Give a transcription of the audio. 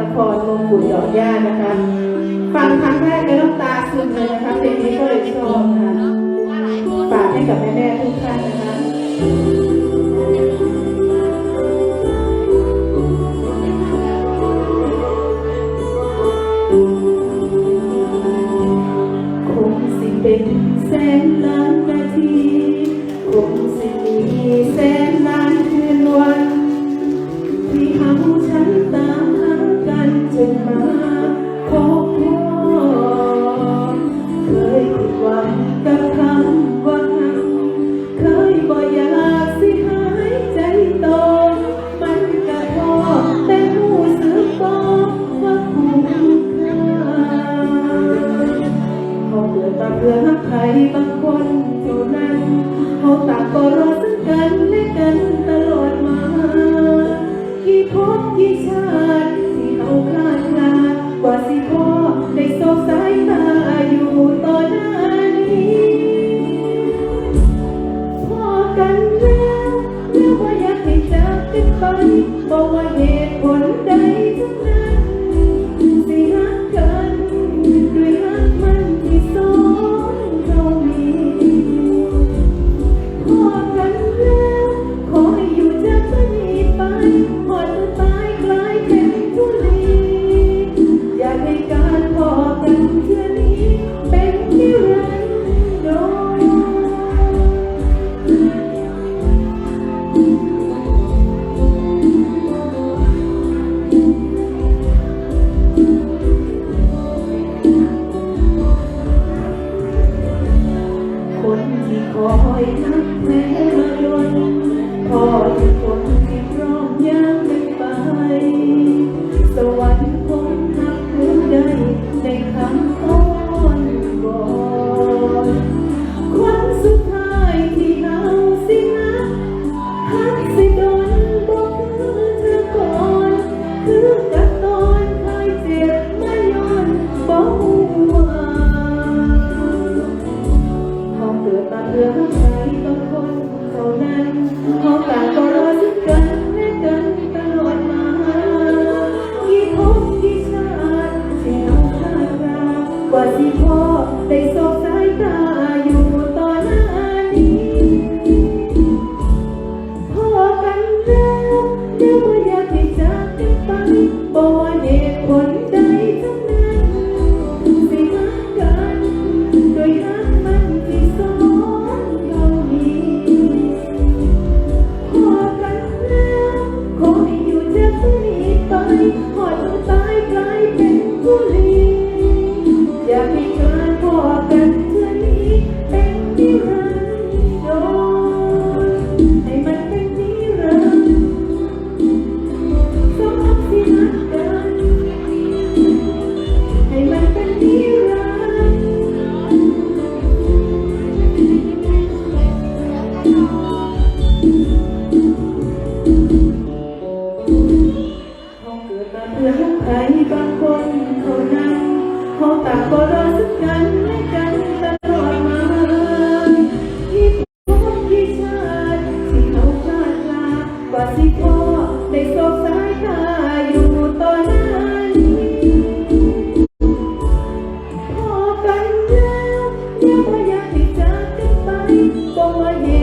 ละครมงกุฎดอกหญ้านะคะ ฟังครั้งแรกในน้ำตาซึมเลยนะคะเพลงนี้ก็ ลือใครบางคนเท่านั้นเขาตากก็รอสักกันและกันตลอดมาที่พบที่ชาติที่เขาคาดลากว่าสิพ่อในโซสายตาอยู่ต่อหน้านี้พอกันแล้วแล้วว่าอยากให้จากกันไปบอกว่าเหตุผลใด คอยนักแม่มาล้นคอยคนที่ พ่อได้ทรง Don't like you.